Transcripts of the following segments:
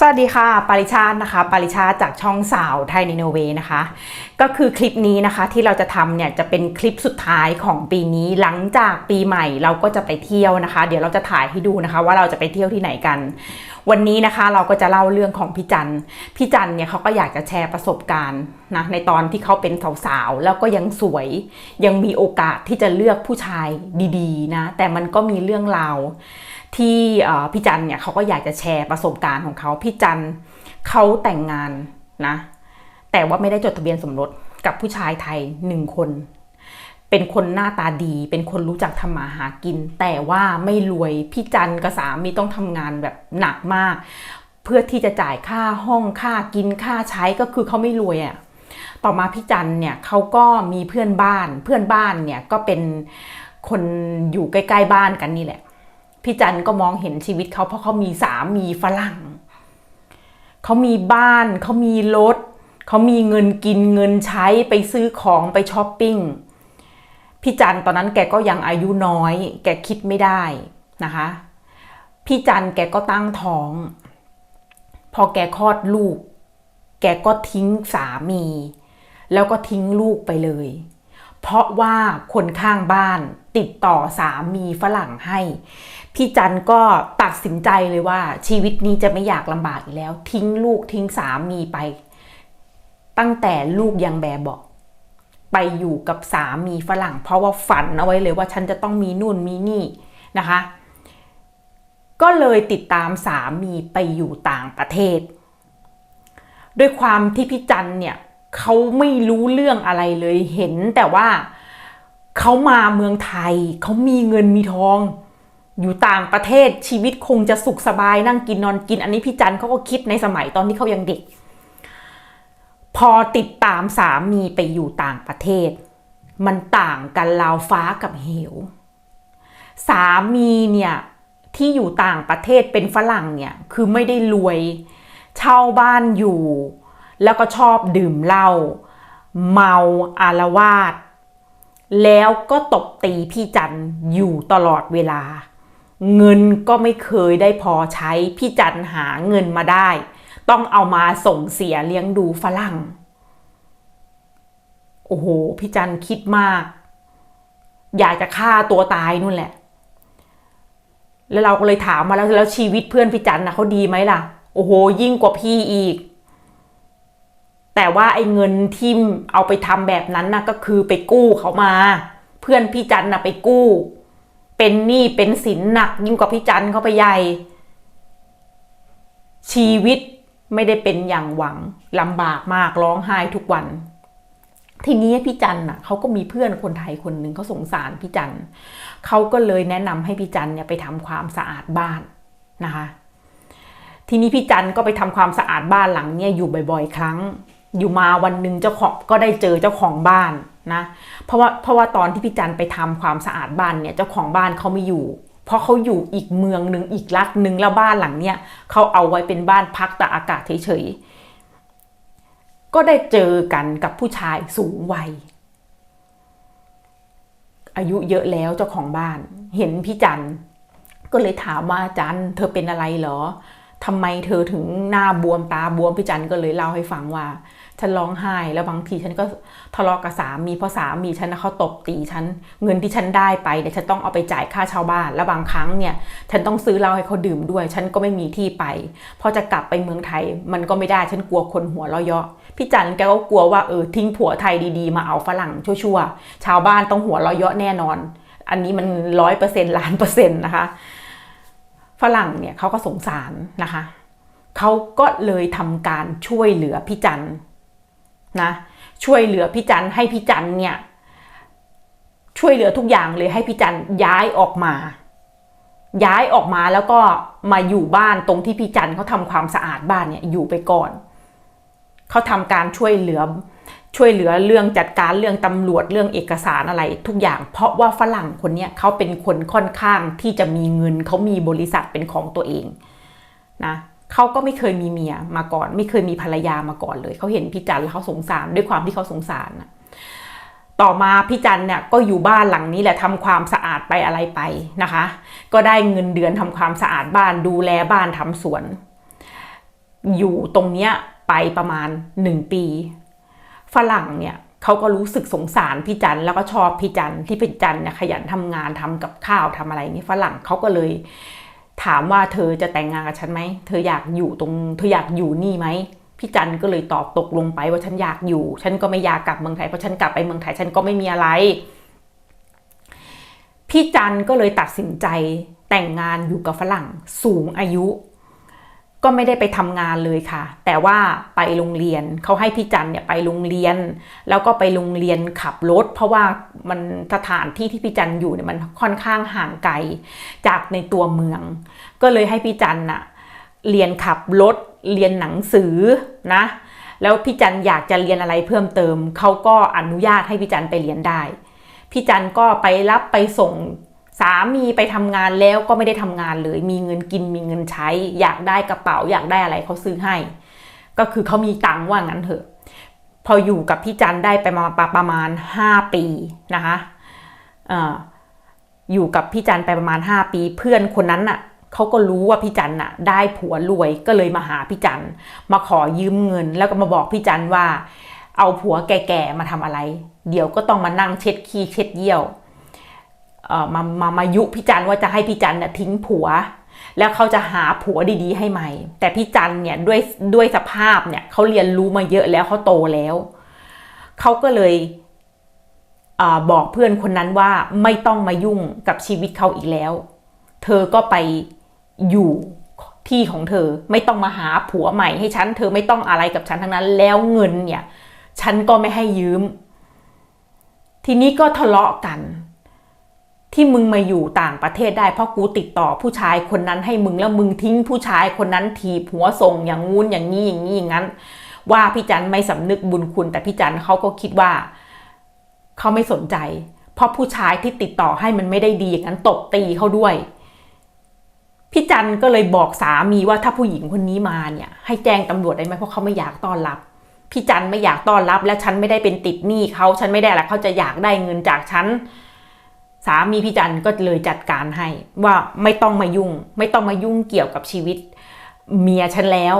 สวัสดีค่ะ ปริชาตินะคะ ปริชาติจากช่องสาวไทยนิโนเวนะคะ ก็คือคลิปนี้นะคะที่เราจะทำเนี่ยจะเป็นคลิปสุดท้ายของปีนี้หลังจากปีใหม่เราก็จะไปเที่ยวนะคะ เดี๋ยวเราจะถ่ายให้ดูนะคะ ว่าเราจะไปเที่ยวที่ไหนกัน วันนี้นะคะเราก็จะเล่าเรื่องของพี่จันพี่จันเนี่ยเขาก็อยากจะแชร์ประสบการณ์นะในตอนที่เขาเป็นสาวๆแล้วก็ยังสวย ยังมีโอกาสที่จะเลือกผู้ชายดีๆนะแต่มันก็มีเรื่องราว ที่พี่จันเนี่ยเขาก็อยากจะแชร์ประสบการณ์ของเขาพี่จันเขาแต่งงานนะ แต่ว่าไม่ได้จดทะเบียนสมรสกับผู้ชายไทยหนึ่งคน เป็นคนหน้าตาดี เป็นคนรู้จักทำมาหากิน แต่ว่าไม่รวยพี่จันกับสามีต้องทำงานแบบหนักมาก เพื่อที่จะจ่ายค่าห้องค่ากินค่าใช้ก็คือเขาไม่รวยอะ่ะต่อมาพี่จันเนี่ยเขาก็มีเพื่อนบ้าน เพื่อนบ้านเนี่ยก็เป็นคนอยู่ใกล้ ๆ บ้านกันนี่แหละ พี่จันก็มองเห็นชีวิตเขาเพราะเขามีสามีฝรั่งเขามีบ้านเขามีรถเขามีเงินกินเงินใช้ไปซื้อของไปช้อปปิ้งพี่จันตอนนั้นแกก็ยังอายุน้อย แกคิดไม่ได้นะคะ พี่จันแกก็ตั้งท้อง พอแกคลอดลูก แกก็ทิ้งสามี แล้วก็ทิ้งลูกไปเลย เพราะว่าคนข้างบ้านติดต่อสามีฝรั่งให้ พี่จันก็ตัดสินใจเลยว่า ชีวิตนี้จะไม่อยากลำบากอีกแล้ว ทิ้งลูกทิ้งสามีไป ตั้งแต่ลูกยังแบบบอกไปอยู่กับสามีฝรั่ง เพราะว่าฝันเอาไว้เลยว่าฉันจะต้องมีนู่นมีนี่นะคะ ก็เลยติดตามสามีไปอยู่ต่างประเทศ ด้วยความที่พี่จันเนี่ยเขาไม่รู้เรื่องอะไรเลยเห็นแต่ว่าเขามาเมืองไทยเขามีเงินมีทอง อยู่ต่างประเทศชีวิตคงจะสุขสบายนั่งกินนอนกิน อันนี้พี่จันเขาก็คิดในสมัยตอนที่เขายังเด็ก พอติดตามสามีไปอยู่ต่างประเทศ มันต่างกันลาวฟ้ากับเหว สามีเนี่ยที่อยู่ต่างประเทศเป็นฝรั่งเนี่ยคือไม่ได้รวย เช่าบ้านอยู่ แล้วก็ชอบดื่มเหล้าเมาอารวาสแล้วก็ตบตีพี่จันอยู่ตลอดเวลา เงินก็ไม่เคยได้พอใช้ พี่จันหาเงินมาได้ ต้องเอามาส่งเสียเลี้ยงดูฝรั่ง โอ้โห พี่จันคิดมาก อยากจะฆ่าตัวตายนู่นแหละ แล้วเราก็เลยถามมาแล้วแล้วชีวิตเพื่อนพี่จันนะเขาดีไหมล่ะ โอ้โห ยิ่งกว่าพี่อีก แต่ว่าไอ้เงินที่เอาไปทำแบบนั้นนะก็คือไปกู้เขามา เพื่อนพี่จันนะไปกู้ เป็นหนี้เป็นสินหนักยิ่งกว่าพี่จันเขาไปใหญ่ ชีวิตไม่ได้เป็นอย่างหวังลำบากมากร้องไห้ทุกวัน ทีนี้พี่จันน่ะเขาก็มีเพื่อนคนไทยคนหนึ่งเขาสงสารพี่จันเขาก็เลยแนะนำให้พี่จันเนี่ยไปทำความสะอาดบ้านนะคะ ทีนี้พี่จันก็ไปทำความสะอาดบ้านหลังเนี่ยอยู่บ่อย ๆ ครั้ง อยู่มาวันหนึ่งเจ้าของก็ได้เจอเจ้าของบ้าน นะเพราะว่าเพราะว่าตอนที่พี่จันไปทำความสะอาดบ้านเนี่ยเจ้าของบ้านเขาไม่อยู่ เพราะเขาอยู่อีกเมืองหนึ่งอีกรัฐหนึ่งแล้วบ้านหลังเนี่ยเขาเอาไว้เป็นบ้านพักตากอากาศเฉยๆก็ได้เจอกันกับผู้ชายสูงวัย อายุเยอะแล้วเจ้าของบ้าน เห็นพี่จันก็เลยถามว่าจันเธอเป็นอะไรเหรอทำไมเธอถึงหน้าบวมตาบวมพี่จันก็เลยเล่าให้ฟังว่า ฉันร้องไห้ แล้วบางทีฉันก็ทะเลาะกับสามีเพราะสามีฉันเขาตบตีฉันเงินที่ฉันได้ไปเนี่ยฉันต้องเอาไปจ่ายค่าเช่าบ้าน แล้วบางครั้งเนี่ยฉันต้องซื้อเหล้าให้เขาดื่มด้วย ฉันก็ไม่มีที่ไปพอจะกลับไปเมืองไทย มันก็ไม่ได้ฉันกลัวคนหัวเราะเยาะพี่จันแกก็กลัวว่าเออทิ้งผัวไทยดีๆ มาเอาฝรั่งชั่วๆชาวบ้านต้องหัวเราะเยาะแน่นอน อันนี้มันร้อยเปอร์เซ็นต์ล้านเปอร์เซ็นต์นะคะฝรั่งเนี่ยเขาก็สงสารนะคะเขาก็เลยทำการช่วยเหลือพี่จัน นะช่วยเหลือพี่จันให้พี่จันเนี่ยช่วยเหลือทุกอย่างเลยให้พี่จันย้ายออกมา ย้ายออกมาแล้วก็มาอยู่บ้านตรงที่พี่จันเขาทำความสะอาดบ้านเนี่ยอยู่ไปก่อนเขาทำการช่วยเหลือช่วยเหลือเรื่องจัดการเรื่องตำรวจเรื่องเอกสารอะไรทุกอย่าง เพราะว่าฝรั่งคนนี้เขาเป็นคนค่อนข้างที่จะมีเงินเขามีบริษัทเป็นของตัวเองนะ เขาก็ไม่เคยมีเมียมาก่อน ไม่เคยมีภรรยามาก่อนเลย เขาเห็นพี่จันแล้วเขาสงสารด้วยความที่เขาสงสารนะต่อมาพี่จันเนี่ยก็อยู่บ้านหลังนี้แหละทำความสะอาดไปอะไรไปนะคะ ก็ได้เงินเดือนทำความสะอาดบ้านดูแลบ้านทำสวน อยู่ตรงเนี้ยไปประมาณหนึ่งปี ฝรั่งเนี่ยเขาก็รู้สึกสงสารพี่จันแล้วก็ชอบพี่จันที่พี่จันเนี่ยขยันทำงานทำกับข้าวทำอะไรนี่ฝรั่งเขาก็เลย ถามว่าเธอจะแต่งงานกับฉันไหม เธออยากอยู่ตรง เธออยากอยู่นี่ไหม พี่จันก็เลยตอบตกลงไปว่าฉันอยากอยู่ ฉันก็ไม่อยากกลับเมืองไทย เพราะฉันกลับไปเมืองไทยฉันก็ไม่มีอะไร พี่จันก็เลยตัดสินใจแต่งงานอยู่กับฝรั่งสูงอายุ ก็ไม่ได้ไปทำงานเลยค่ะ แต่ว่าไปโรงเรียนเขาให้พี่จันเนี่ยไปโรงเรียน แล้วก็ไปโรงเรียนขับรถ เพราะว่ามันสถานที่ที่พี่จันอยู่เนี่ยมันค่อนข้างห่างไกลจากในตัวเมือง ก็เลยให้พี่จันน่ะเรียนขับรถเรียนหนังสือนะ แล้วพี่จันอยากจะเรียนอะไรเพิ่มเติมเขาก็อนุญาตให้พี่จันไปเรียนได้พี่จันก็ไปรับไปส่ง สามีไปทำงานแล้วก็ไม่ได้ทำงานเลย มีเงินกินมีเงินใช้ อยากได้กระเป๋าอยากได้อะไรเขาซื้อให้ ก็คือเขามีตังค์ว่างั้นเถอะ พออยู่กับพี่จันได้ไปมาประมาณห้าปีนะคะอยู่กับพี่จันไปประมาณห้าปี เพื่อนคนนั้นน่ะเขาก็รู้ว่าพี่จันน่ะ ได้ผัวรวยก็เลยมาหาพี่จันมาขอยืมเงิน แล้วก็มาบอกพี่จันว่า เอาผัวแก่ๆมาทำอะไร เดี๋ยวก็ต้องมานั่งเช็ดขี้เช็ดเยี่ยว มามามายุพี่จันว่าจะให้พี่จันน่ะทิ้งผัว แล้วเขาจะหาผัวดีๆ ให้ใหม่ แต่พี่จันเนี่ยด้วยด้วยสภาพเนี่ยเขาเรียนรู้มาเยอะแล้วเขาโตแล้วเขาก็เลยเอบอกเพื่อนคนนั้นว่าไม่ต้องมายุ่งกับชีวิตเขาอีกแล้ว เธอก็ไปอยู่ที่ของเธอไม่ต้องมาหาผัวใหม่ให้ฉัน เธอไม่ต้องอะไรกับฉันทั้งนั้นแล้วเงินเนี่ย ฉันก็ไม่ให้ยืม ทีนี้ก็ทะเลาะกัน ที่มึงมาอยู่ต่างประเทศได้เพราะกูติดต่อผู้ชายคนนั้นให้มึงแล้วมึงทิ้งผู้ชายคนนั้นทีบหัวส่งอย่างงู้นอย่างนี้อย่างนี้อย่างนั้น ว่าพี่จันไม่สำนึกบุญคุณ แต่พี่จันเขาก็คิดว่าเขาไม่สนใจ เพราะผู้ชายที่ติดต่อให้มันไม่ได้ดีอย่างนั้นตบตีเขาด้วยพี่จันก็เลยบอกสามีว่าถ้าผู้หญิงคนนี้มาเนี่ย ให้แจ้งตำรวจได้ไหมเพราะเขาไม่อยากต้อนรับพี่จันไม่อยากต้อนรับ และฉันไม่ได้เป็นติดหนี้เขาฉันไม่ได้อะไรเขาจะอยากได้เงินจากฉัน สามีพี่จันก็เลยจัดการให้ว่าไม่ต้องมายุ่ง ไม่ต้องมายุ่งเกี่ยวกับชีวิต เมียฉันแล้ว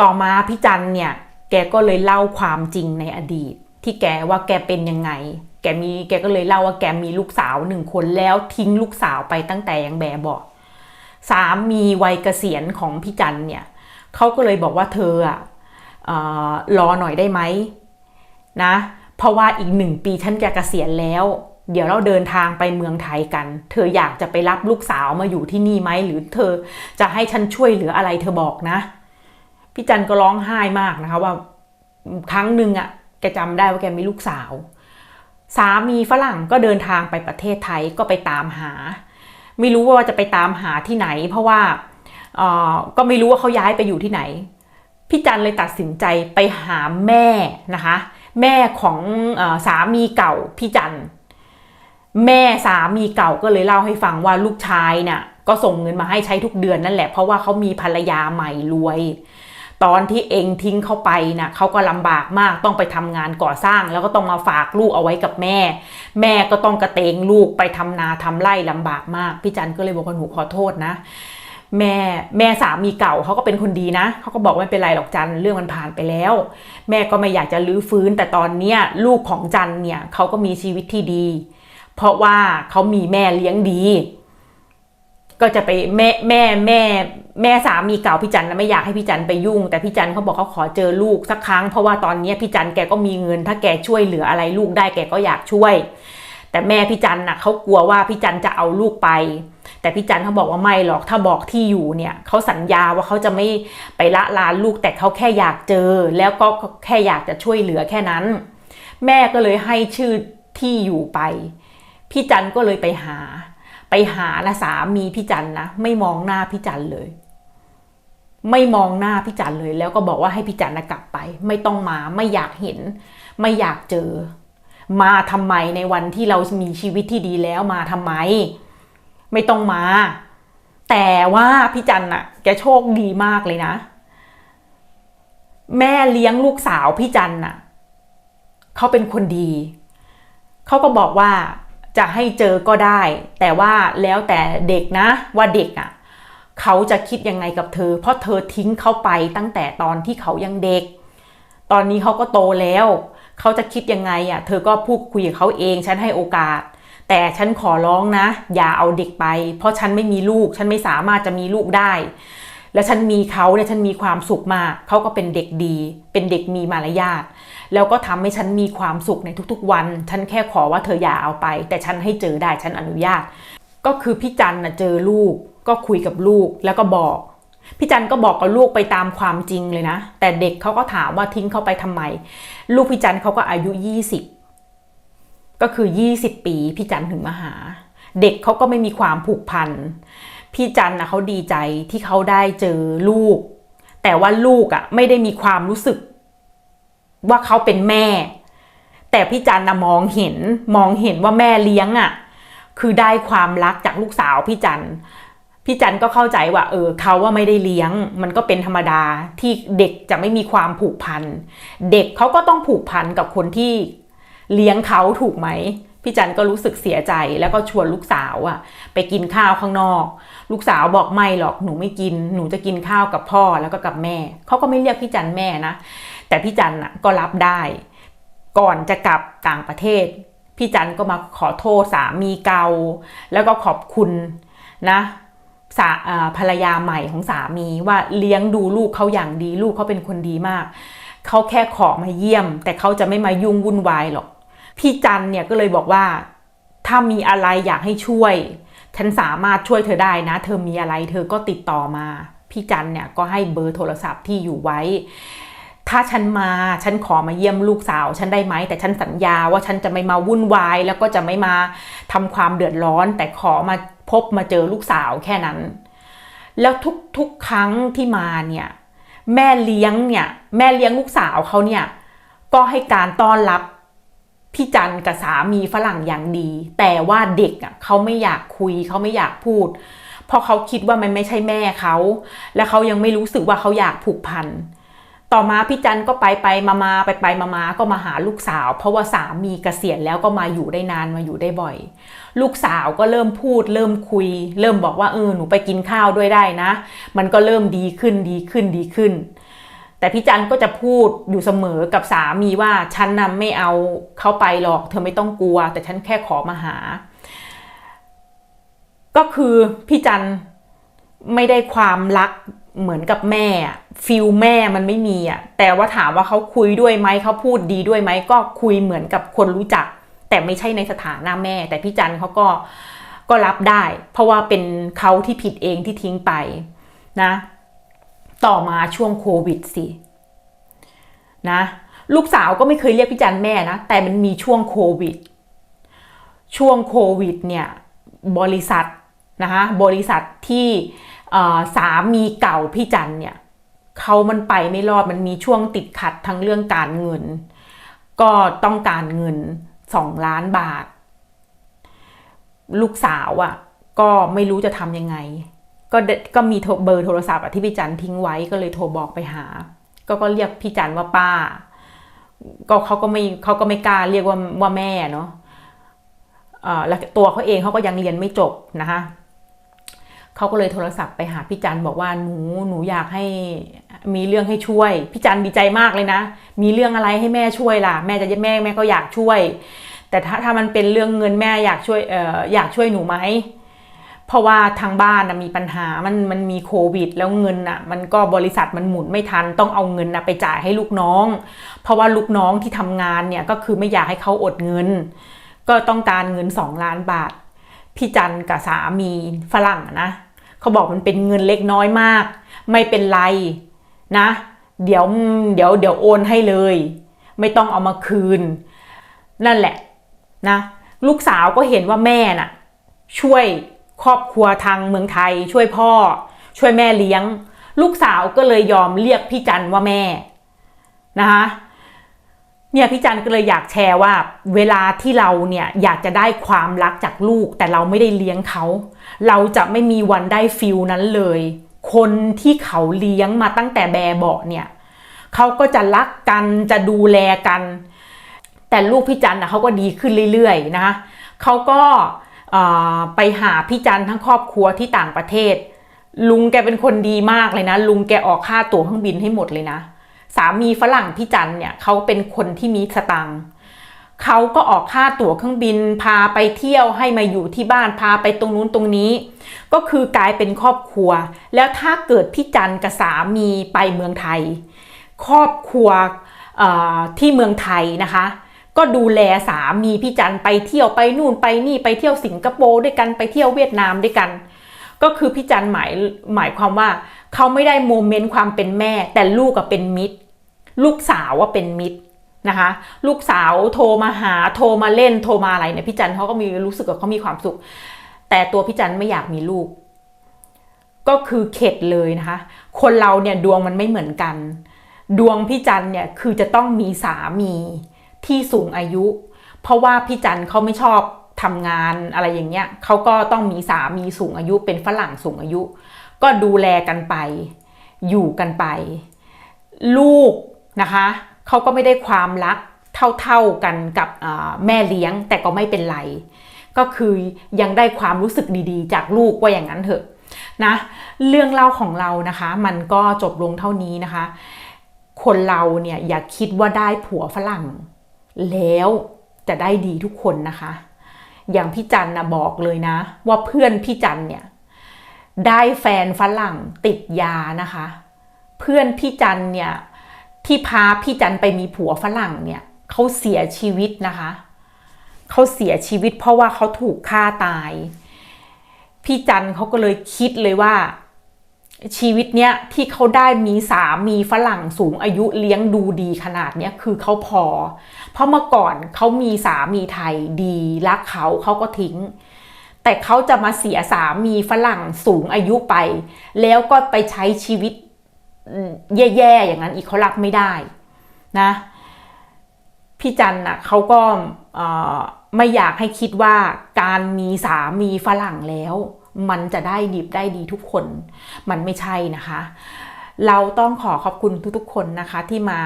ต่อมาพี่จันเนี่ยแกก็เลยเล่าความจริงในอดีต ที่แกว่าแกเป็นยังไง แกมีแกก็เลยเล่าว่าแกมีลูกสาวหนึ่งคนแล้วทิ้งลูกสาวไปตั้งแต่ยังแบบบอกสามีวัยเกษียณของพี่จันเนี่ยเขาก็เลยบอกว่าเธออะเอ่อรอหน่อยได้ไหมนะ เพราะว่าอีกหนึ่งปีฉันจะเกษียณแล้ว เดี๋ยวเราเดินทางไปเมืองไทยกัน เธออยากจะไปรับลูกสาวมาอยู่ที่นี่ไหม หรือเธอจะให้ฉันช่วยเหลืออะไรเธอบอกนะ พี่จันก็ร้องไห้มากนะคะว่าครั้งหนึ่งอะ่ะแกจำได้ว่าแกมีลูกสาว สามีฝรั่งก็เดินทางไปประเทศไทยก็ไปตามหา ไม่รู้ว่าจะไปตามหาที่ไหน เพราะว่าก็ไม่รู้ว่าเขาย้ายไปอยู่ที่ไหน พี่จันเลยตัดสินใจไปหาแม่นะคะ แม่ของออสามีเก่าพี่จัน แม่สามีเก่าก็เลยเล่าให้ฟังว่าลูกชายน่ะก็ส่งเงินมาให้ใช้ทุกเดือนนั่นแหละเพราะว่าเขามีภรรยาใหม่รวย ตอนที่เองทิ้งเขาไปน่ะเขาก็ลำบากมากต้องไปทำงานก่อสร้าง แล้วก็ต้องมาฝากลูกเอาไว้กับแม่ แม่ก็ต้องกระเตงลูกไปทำนาทำไร่ลำบากมากพี่จันก็เลยบอกว่าหนูขอโทษนะแม่แม่สามีเก่าเขาก็เป็นคนดีนะเขาก็บอกว่าไม่เป็นไรหรอกจันเรื่องมันผ่านไปแล้ว แม่ก็ไม่อยากจะลื้อฟื้นแต่ตอนเนี้ยลูกของจันเนี่ยเขาก็มีชีวิตที่ดี เพราะว่าเขามีแม่เลี้ยงดี ก็จะไปแม่แม่แม่แม่สามีเก่าพี่จันนะไม่อยากให้พี่จันไปยุ่ง แต่พี่จันเขาบอกเขาขอเจอลูกสักครั้งเพราะว่าตอนนี้พี่จันแกก็มีเงิน ถ้าแกช่วยเหลืออะไรลูกได้แกก็อยากช่วย แต่แม่พี่จันน่ะเขากลัวว่าพี่จันจะเอาลูกไป แต่พี่จันเขาบอกว่าไม่หรอกถ้าบอกที่อยู่เนี่ยเขาสัญญาว่าเขาจะไม่ไปละลานลูกแต่เขาแค่อยากเจอ แล้วก็แค่อยากจะช่วยเหลือแค่นั้น แม่ก็เลยให้ชื่อที่อยู่ไป พี่จันก็เลยไปหา ไปหานะสามีพี่จันนะไม่มองหน้าพี่จันเลย ไม่มองหน้าพี่จันเลย แล้วก็บอกว่าให้พี่จันนะกลับไป ไม่ต้องมาไม่อยากเห็น ไม่อยากเจอ มาทำไมในวันที่เรามีชีวิตที่ดีแล้วมาทำไม ไม่ต้องมา แต่ว่าพี่จันน่ะ แกโชคดีมากเลยนะ แม่เลี้ยงลูกสาวพี่จันน่ะเขาเป็นคนดี เขาก็บอกว่า จะให้เจอก็ได้ แต่ว่าแล้วแต่เด็กนะว่าเด็กอะเขาจะคิดยังไงกับเธอ เพราะเธอทิ้งเขาไปตั้งแต่ตอนที่เขายังเด็ก ตอนนี้เขาก็โตแล้ว เขาจะคิดยังไงอะ เธอก็พูดคุยกับเขาเองฉันให้โอกาส แต่ฉันขอร้องนะ อย่าเอาเด็กไป เพราะฉันไม่มีลูก ฉันไม่สามารถจะมีลูกได้ และฉันมีเขาเนี่ยฉันมีความสุขมากเขาก็เป็นเด็กดี เป็นเด็กมีมารยาท แล้วก็ทำให้ฉันมีความสุขในทุกๆวัน ฉันแค่ขอว่าเธออย่าเอาไป แต่ฉันให้เจอได้ฉันอนุญาต ก็คือพี่จันนะเจอลูก ก็คุยกับลูกแล้วก็บอกพี่จันก็บอกกับลูกไปตามความจริงเลยนะ แต่เด็กเขาก็ถามว่าทิ้งเขาไปทำไม ลูกพี่จันเขาก็อายุยี่สิบก็คือ 20 ปีพี่จันถึงมาหา เด็กเขาก็ไม่มีความผูกพันพี่จันนะเขาดีใจที่เขาได้เจอลูก แต่ว่าลูกอะ่ะไม่ได้มีความรู้สึก ว่าเขาเป็นแม่ แต่พี่จันนะมองเห็นมองเห็นว่าแม่เลี้ยงอะ่ะ คือได้ความรักจากลูกสาวพี่จันพี่จันก็เข้าใจว่าเออเขาว่าไม่ได้เลี้ยง มันก็เป็นธรรมดาที่เด็กจะไม่มีความผูกพัน เด็กเขาก็ต้องผูกพันกับคนที่เลี้ยงเขาถูกไหมพี่จันก็รู้สึกเสียใจแล้วก็ชวนลูกสาวอะไปกินข้าวข้างนอก ลูกสาวบอกไม่หรอกหนูไม่กิน หนูจะกินข้าวกับพ่อแล้วก็กับแม่เขาก็ไม่เรียกพี่จันแม่นะ แต่พี่จันอะก็รับได้ ก่อนจะกลับต่างประเทศ พี่จันก็มาขอโทษสามีเก่าแล้วก็ขอบคุณนะสาอ่าภรรยาใหม่ของสามีว่าเลี้ยงดูลูกเขาอย่างดีลูกเขาเป็นคนดีมาก เขาแค่ขอมาเยี่ยม แต่เขาจะไม่มายุ่งวุ่นวายหรอก พี่จันเนี่ยก็เลยบอกว่า ถ้ามีอะไรอยากให้ช่วย ฉันสามารถช่วยเธอได้นะ เธอมีอะไรเธอก็ติดต่อมา พี่จันเนี่ยก็ให้เบอร์โทรศัพท์ที่อยู่ไว้ ถ้าฉันมาฉันขอมาเยี่ยมลูกสาว ฉันได้ไหม แต่ฉันสัญญาว่าฉันจะไม่มาวุ่นวาย แล้วก็จะไม่มาทำความเดือดร้อน แต่ขอมาพบมาเจอลูกสาวแค่นั้น แล้วทุกๆครั้งที่มาเนี่ยแม่เลี้ยงเนี่ยแม่เลี้ยงลูกสาวเขาเนี่ยก็ให้การต้อนรับพี่จันกับสามีฝรั่งอย่างดี แต่ว่าเด็กอะเขาไม่อยากคุยเขาไม่อยากพูด เพราะเขาคิดว่ามันไม่ใช่แม่เขา และเขายังไม่รู้สึกว่าเขาอยากผูกพัน ต่อมาพี่จันก็ไปไปมามาไปไปมามาก็มาหาลูกสาว เพราะว่าสามีเกษียณแล้วก็มาอยู่ได้นานมาอยู่ได้บ่อย ลูกสาวก็เริ่มพูด เริ่มคุย เริ่มบอกว่าเออหนูไปกินข้าวด้วยได้นะ มันก็เริ่มดีขึ้นดีขึ้นดีขึ้น แต่พี่จันก็จะพูดอยู่เสมอกับสามีว่าฉันนะไม่เอาเขาไปหรอก เธอไม่ต้องกลัว แต่ฉันแค่ขอมาหา ก็คือพี่จันไม่ได้ความรัก เหมือนกับแม่ฟิลแม่มันไม่มีอะแต่ว่าถามว่าเขาคุยด้วยไหมเขาพูดดีด้วยไหมก็คุยเหมือนกับคนรู้จัก แต่ไม่ใช่ในสถานะแม่ แต่พี่จันเขาก็ก็รับได้ เพราะว่าเป็นเขาที่ผิดเองที่ทิ้งไปนะ ต่อมาช่วงโควิดสินะลูกสาวก็ไม่เคยเรียกพี่จันแม่นะ แต่มันมีช่วงโควิด ช่วงโควิดเนี่ยบริษัทนะคะบริษัทที่ สามีเก่าพี่จันเนี่ยเขามันไปไม่รอดมันมีช่วงติดขัดทั้งเรื่องการเงิน ก็ต้องการเงินสองล้านบาท ลูกสาวอะ่ะ ก็ไม่รู้จะทำยังไง ก็ก็มีเบอร์โทรศัพท์ที่พี่จันทิ้งไว้ก็เลยโทรบอกไปหา ก็ก็เรียกพี่จันว่าป้า ก็เขาก็ไม่เขาก็ไม่กล้าเรียกว่าว่าแม่เนาะแล้วตัวเขาเองเขาก็ยังเรียนไม่จบนะคะ เขาก็เลยโทรศัพท์ไปหาพี่จันบอกว่าหนูหนูอยากให้มีเรื่องให้ช่วย พี่จันดีใจมากเลยนะ มีเรื่องอะไรให้แม่ช่วยล่ะ แม่จะแม่แม่ก็อยากช่วย แต่ถ้าถ้ามันเป็นเรื่องเงินแม่อยากช่วยเอ่ออยากช่วยหนูไหมเพราะว่าทางบ้านมีปัญหามันมันมีโควิด แล้วเงินอะมันก็บริษัทมันหมุนไม่ทันต้องเอาเงินนะไปจ่ายให้ลูกน้อง เพราะว่าลูกน้องที่ทำงานเนี่ยก็คือไม่อยากให้เขาอดเงิน ก็ต้องการเงินสองล้านบาทพี่จันกับสามีฝรั่งนะ เขาบอกมันเป็นเงินเล็กน้อยมาก ไม่เป็นไรนะ เดี๋ยวเดี๋ยวเดี๋ยวโอนให้เลย ไม่ต้องเอามาคืน นั่นแหละนะลูกสาวก็เห็นว่าแม่น่ะ ช่วยครอบครัวทางเมืองไทย ช่วยพ่อ ช่วยแม่เลี้ยง ลูกสาวก็เลยยอมเรียกพี่จันว่าแม่นะคะ เนี่ยพี่จันก็เลยอยากแชร์ว่า เวลาที่เราเนี่ยอยากจะได้ความรักจากลูก แต่เราไม่ได้เลี้ยงเขา เราจะไม่มีวันได้ฟิลนั้นเลย คนที่เขาเลี้ยงมาตั้งแต่แบเบาเนี่ยเขาก็จะรักกันจะดูแลกัน แต่ลูกพี่จันนะเขาก็ดีขึ้นเรื่อยๆนะเขาก็ไปหาพี่จันทั้งครอบครัวที่ต่างประเทศ ลุงแกเป็นคนดีมากเลยนะ ลุงแกออกค่าตั๋วเครื่องบินให้หมดเลยนะ สามีฝรั่งพี่จันเนี่ยเขาเป็นคนที่มีสตังค์เขาก็ออกค่าตั๋วเครื่องบิน พาไปเที่ยวให้มาอยู่ที่บ้านพาไปตรงนู้นตรงนี้ ก็คือกลายเป็นครอบครัว แล้วถ้าเกิดพี่จันกับสามีไปเมืองไทย ครอบครัวที่เมืองไทยนะคะ ก็ดูแลสามีพี่จันไปเที่ยวไปนู่นไปนี่ไปเที่ยวสิงคโปร์ด้วยกันไปเที่ยวเวียดนามด้วยกัน ก็คือพี่จันหมายหมายความว่าเขาไม่ได้โมเมนต์ความเป็นแม่ แต่ลูกก็เป็นมิตร ลูกสาวว่าเป็นมิตรนะคะ ลูกสาวโทรมาหาโทรมาเล่นโทรมาอะไรเนี่ยพี่จันเขาก็มีรู้สึกว่าเขามีความสุข แต่ตัวพี่จันไม่อยากมีลูก ก็คือเข็ดเลยนะคะ คนเราเนี่ยดวงมันไม่เหมือนกัน ดวงพี่จันเนี่ยคือจะต้องมีสามีที่สูงอายุ เพราะว่าพี่จันเขาไม่ชอบทำงานอะไรอย่างเงี้ยเขาก็ต้องมีสามีสูงอายุเป็นฝรั่งสูงอายุ ก็ดูแลกันไป อยู่กันไป ลูก นะคะเขาก็ไม่ได้ความรักเท่าๆกันกับแม่เลี้ยงแต่ก็ไม่เป็นไร ก็คือยังได้ความรู้สึกดีๆ จากลูกว่าอย่างนั้นเถอะนะเรื่องเล่าของเรานะคะ มันก็จบลงเท่านี้นะคะ คนเราเนี่ยอย่าคิดว่าได้ผัวฝรั่ง แล้วจะได้ดีทุกคนนะคะ อย่างพี่จันนะบอกเลยนะ ว่าเพื่อนพี่จันเนี่ยได้แฟนฝรั่งติดยานะคะ เพื่อนพี่จันเนี่ย ที่พาพี่จันไปมีผัวฝรั่งเนี่ยเขาเสียชีวิตนะคะเขาเสียชีวิตเพราะว่าเขาถูกฆ่าตาย พี่จันเขาก็เลยคิดเลยว่า ชีวิตเนี้ยที่เขาได้มีสามีฝรั่งสูงอายุเลี้ยงดูดีขนาดเนี้ยคือเขาพอ เพราะเมื่อก่อนเขามีสามีไทยดีรักเขาเขาก็ทิ้ง แต่เขาจะมาเสียสามีฝรั่งสูงอายุไป แล้วก็ไปใช้ชีวิต แย่ๆอย่างนั้นอีกเขารับไม่ได้นะพี่จันน่ะเขาก็ไม่อยากให้คิดว่าการมีสามีฝรั่งแล้ว มันจะได้ดีได้ดีทุกคน มันไม่ใช่นะคะ เราต้องขอขอบคุณทุกๆคนนะคะที่มา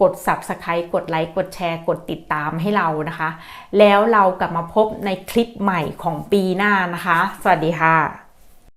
กด subscribe กดไลค์กดแชร์ กดติดตามให้เรานะคะ แล้วเรากลับมาพบในคลิปใหม่ของปีหน้านะคะ สวัสดีค่ะ